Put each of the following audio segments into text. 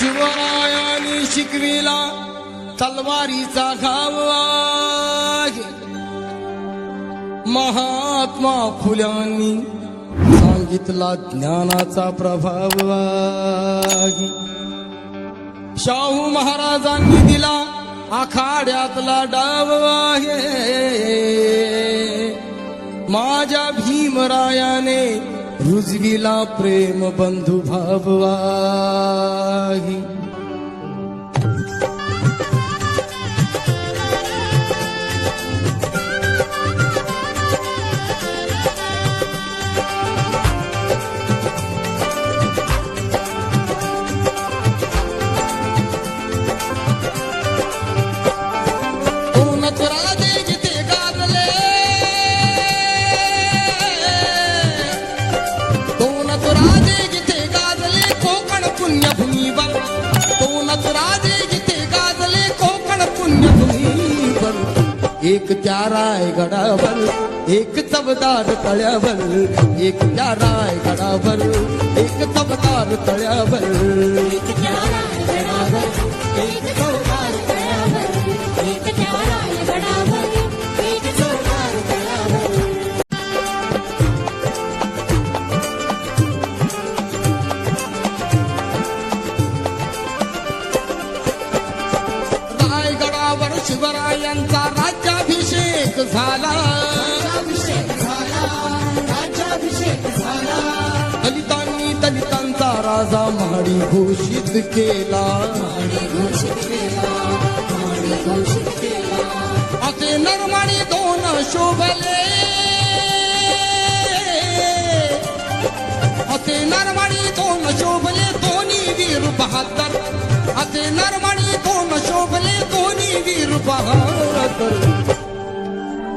शिवरायाने शिकविला तलवारीचा घाव महात्मा फुल्यांनी सांगितला ज्ञानाचा प्रभाव. शाहू महाराजांनी दिला आखाड्यातला डाव आहे माझ्या भीमरायाने रुजविला प्रेम बंधू भाववा. आहे एक त्या रायगडावर एक चवदार तळ्यावर एक त्या रायगडावर एक चवदार तळ्यावर. एक चवदार झाला. दलितांनी दलितांचा राजा महाडी घोषित केला. असे नरमाणी दोन शोभले. असे नरमाणी दोन शोभले दोन्ही वीर बहादर असे नरमाणी दोन शोभले दोन्ही वीर बहादर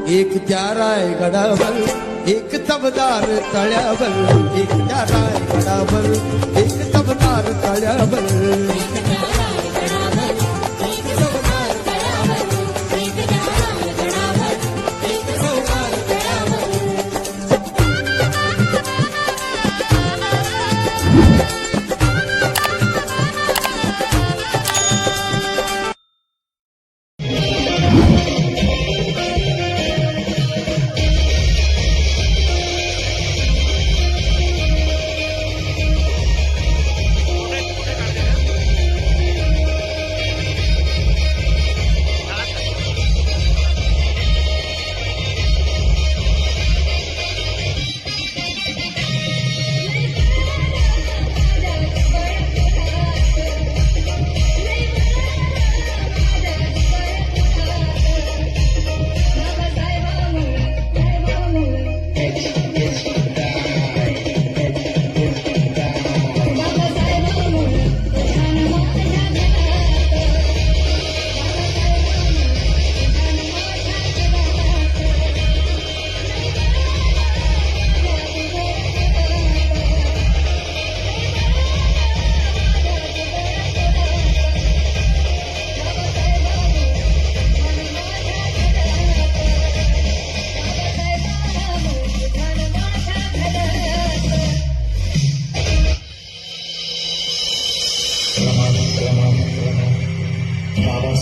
एक त्या रायगडावर एक तबदार तळ्यावर एक त्या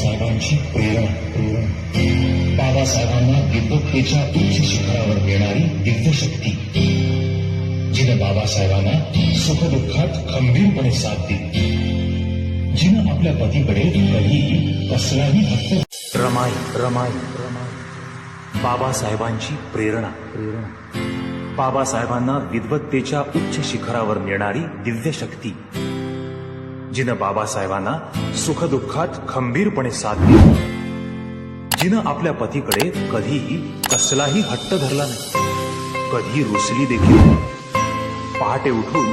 बाबासाहेबांची प्रेरणा. प्रेरणा बाबासाहेबांना विद्वत्तेच्या उच्च शिखरावर नेणारी दिव्यशक्ती. जिनं बाबासाहेबांना सुखदुःखात खंबीरपणे साथ दिली. जिनं आपल्या पतीकडे कधीही कसलाही हक्क रमाई रमाई रमाई. बाबासाहेबांची प्रेरणा. प्रेरणा बाबासाहेबांना विद्वत्तेच्या उच्च शिखरावर नेणारी दिव्य शक्ती जिनं बाबासाहेबांना सुखदुःखात खंबीरपणे साथ दिली. जिनं आपल्या पतीकडे कधीही कसलाही हट्ट धरला नाही. कधी रुसली देखील पहाटे उठून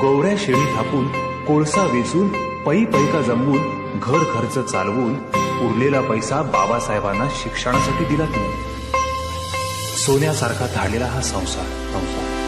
गोवऱ्या शेळी थापून कोळसा वेचून पै पैका जमवून घर खर्च चालवून उरलेला पैसा बाबासाहेबांना शिक्षणासाठी दिला तिने. सोन्यासारखा धाडलेला हा संसार. संसार